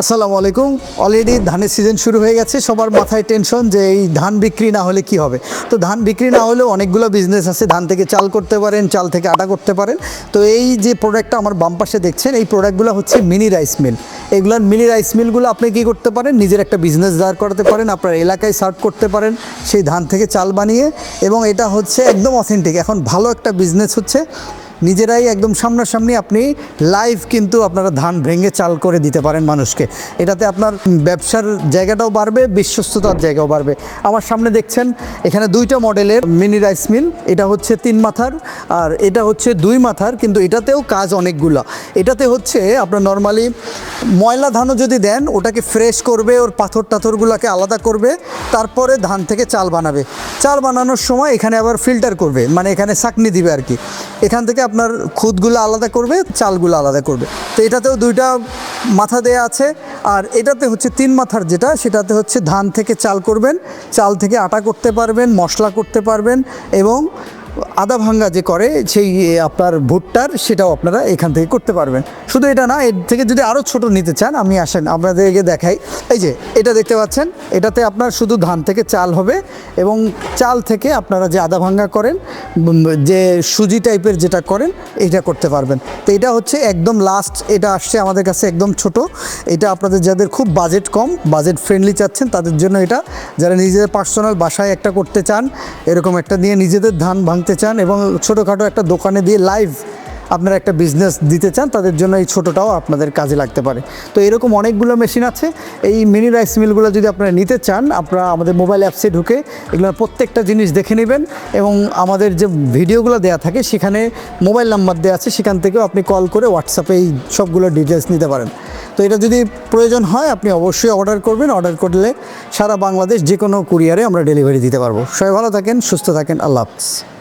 আসসালামু আলাইকুম। অলরেডি ধানের সিজন শুরু হয়ে গেছে, সবার মাথায় টেনশন যে এই ধান বিক্রি না হলে কি হবে? তো ধান বিক্রি না হলেও অনেকগুলো বিজনেস আছে, ধান থেকে চাল করতে পারেন, চাল থেকে আটা করতে পারেন। তো এই যে প্রোডাক্টটা আমার বাম পাশে দেখছেন, এই প্রোডাক্টগুলো হচ্ছে মিনি রাইস মিল এগুলোর মিনি রাইস মিলগুলো আপনি কী করতে পারেন? নিজের একটা বিজনেস দাঁড় করাতে পারেন, আপনার এলাকায় সার্ভ করতে পারেন, সেই ধান থেকে চাল বানিয়ে। এবং এটা হচ্ছে একদম অথেন্টিক এখন ভালো একটা বিজনেস হচ্ছে। নিজেরাই একদম সামনাসামনি আপনি লাইভ কিন্তু আপনারা ধান ভেঙে চাল করে দিতে পারেন মানুষকে। এটাতে আপনার ব্যবসার জায়গাটাও বাড়বে, বিশ্বস্ততার জায়গাও বাড়বে। আমার সামনে দেখছেন, এখানে দুইটা মডেলের মিনি রাইস মিল এটা হচ্ছে তিন মাথার আর এটা হচ্ছে দুই মাথার, কিন্তু এটাতেও কাজ অনেকগুলো। এটাতে হচ্ছে আপনার নর্মালি ময়লা ধানও যদি দেন, ওটাকে ফ্রেশ করবে, ওর পাথর টাথরগুলোকে আলাদা করবে, তারপরে ধান থেকে চাল বানাবে। চাল বানানোর সময় এখানে আবার ফিল্টার করবে মানে এখানে চাকনি দিবে আর কি। এখান থেকে আপনার খুদগুলো আলাদা করবে, চালগুলো আলাদা করবে। তো এটাতেও দুইটা মাথা দেয়া আছে। আর এটাতে হচ্ছে তিন মাথার যেটা, সেটাতে হচ্ছে ধান থেকে চাল করবেন, চাল থেকে আটা করতে পারবেন, মশলা করতে পারবেন এবং আদা ভাঙ্গা যে করে, সেই আপনার ভুট্টার সেটাও আপনারা এখান থেকে করতে পারবেন। শুধু এটা না, এর থেকে যদি আরও ছোট নিতে চান, আমি আসেন আপনাদেরকে দেখাই। এই যে, এটা দেখতে পাচ্ছেন, এটাতে আপনার শুধু ধান থেকে চাল হবে এবং চাল থেকে আপনারা যে আদা ভাঙ্গা করেন যে সুজি টাইপের যেটা করেন, এটা করতে পারবেন। তো এটা হচ্ছে একদম লাস্ট এটা আসছে আমাদের কাছে একদম ছোট। এটা আপনাদের যাদের খুব বাজেট কম বাজেট ফ্রেন্ডলি চাচ্ছেন, তাদের জন্য এটা। যারা নিজেদের পার্সোনাল বাসায় একটা করতে চান, এরকম একটা দিয়ে নিজেদের ধান ভাঙতে চান এবং ছোটোখাটো একটা দোকানে দিয়ে লাইভ আপনারা একটা বিজনেস দিতে চান, তাদের জন্য এই ছোটোটাও আপনাদের কাজে লাগতে পারে। তো এরকম অনেকগুলো মেশিন আছে। এই মিনি রাইস মিলগুলো যদি আপনারা নিতে চান, আপনারা আমাদের মোবাইল অ্যাপসে ঢুকে এগুলোর প্রত্যেকটা জিনিস দেখে নেবেন এবং আমাদের যে ভিডিওগুলো দেওয়া থাকে, সেখানে মোবাইল নাম্বার দেওয়া আছে, সেখান থেকেও আপনি কল করে হোয়াটসঅ্যাপে এই সবগুলো ডিটেলস নিতে পারেন। তো এটা যদি প্রয়োজন হয়, আপনি অবশ্যই অর্ডার করবেন। অর্ডার করলে সারা বাংলাদেশ যে কোনো কুরিয়ারে আমরা ডেলিভারি দিতে পারব। সবাই ভালো থাকেন, সুস্থ থাকেন, আল্লাহ হাফিজ।